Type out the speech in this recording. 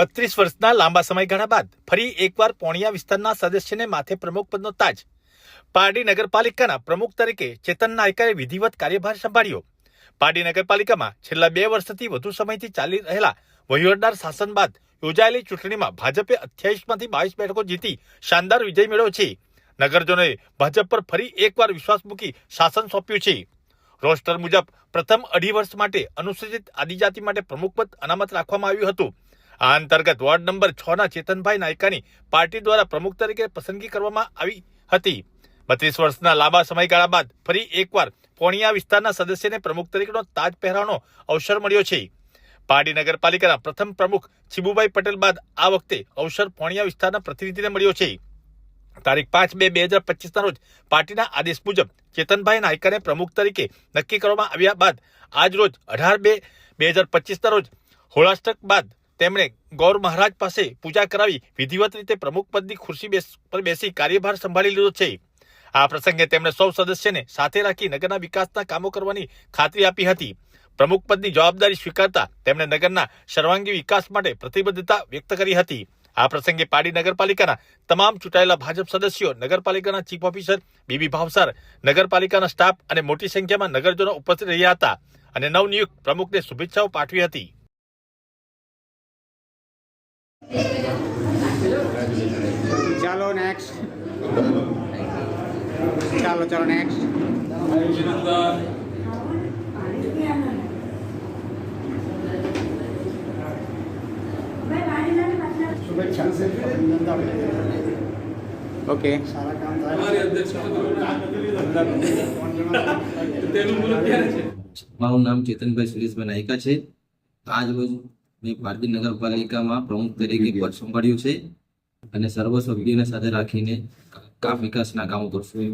બત્રીસ વર્ષના લાંબા સમયગાળા બાદ ફરી એકવાર પોણિયા વિસ્તારના સદસ્યને માથે પ્રમુખ પદનો તાજ. પારડી નગરપાલિકાના પ્રમુખ તરીકે ચેતન નાયકાએ વિધિવત કાર્યભાર સંભાળ્યો. પારડી નગરપાલિકામાં છેલ્લા બે વર્ષથી વધુ સમયથી ચાલી રહેલા વહીવટદાર શાસન બાદ યોજાયેલી ચૂંટણીમાં ભાજપે અઠ્યાવીસમાંથી બાવીસ બેઠકો જીતી શાનદાર વિજય મેળવ્યો છે. નગરજનોએ ભાજપ પર ફરી એકવાર વિશ્વાસ મૂકી શાસન સોંપ્યું છે. રોસ્ટર મુજબ પ્રથમ અઢી વર્ષ માટે અનુસૂચિત આદિજાતિ માટે પ્રમુખ પદ અનામત રાખવામાં આવ્યું હતું. આ અંતર્ગત વોર્ડ નંબર છ ના ચેતનભાઈ નાયકાની પાર્ટી દ્વારા પ્રમુખ તરીકે પસંદગી કરવામાં આવી હતી. બત્રીસ વર્ષના લાંબા સમયગાળા બાદ ફરી એકવાર પોણિયા વિસ્તારના સદસ્યને પ્રમુખ તરીકેનો તાજ પહેરવાનો અવસર મળ્યો છે. પારડી નગરપાલિકાના પ્રથમ પ્રમુખ ચીબુભાઈ પટેલ બાદ આ વખતે અવસર પોણિયા વિસ્તારના પ્રતિનિધિને મળ્યો છે. તારીખ પાંચ બે બે હજાર પચીસના રોજ પાર્ટીના આદેશ મુજબ ચેતનભાઈ નાયકાને પ્રમુખ તરીકે નક્કી કરવામાં આવ્યા બાદ આજ રોજ અઢાર બે બે હજાર પચીસના રોજ હોળાષ્ટક બાદ તેમણે ગૌર મહારાજ પાસે પૂજા કરાવી વિધિવત રીતે પ્રમુખ પદની ખુરશી પર બેસી કાર્યભાર સંભાળી લીધો છે. આ પ્રસંગે તેમણે સૌ સદસ્યને સાથે રાખી નગરના વિકાસના કામો કરવાની ખાતરી આપી હતી. પ્રમુખ પદની જવાબદારી સ્વીકારતા તેમણે નગરના સર્વાંગી વિકાસ માટે પ્રતિબદ્ધતા વ્યક્ત કરી હતી. આ પ્રસંગે પાડી નગરપાલિકાના તમામ ચૂંટાયેલા ભાજપ સદસ્યો, નગરપાલિકાના ચીફ ઓફિસર, બીબી ભાવસાર, નગરપાલિકાના સ્ટાફ અને મોટી સંખ્યામાં નગરજનો ઉપસ્થિત રહ્યા હતા અને નવનિયુક્ત પ્રમુખને શુભેચ્છાઓ પાઠવી હતી. ચાલો નેક્સ્ટ ચાલો ચાલો નેક્સ્ટ ઓકે મારું નામ ચેતનભાઈ સુરેશભાઈ નાયકા છે આજ રોજ મેં પારડી નગરપાલિકામાં પ્રમુખ તરીકે પદ સંભાળ્યું છે અને સર્વ સભ્યોને સાથે રાખીને કામ વિકાસના કામો કરશું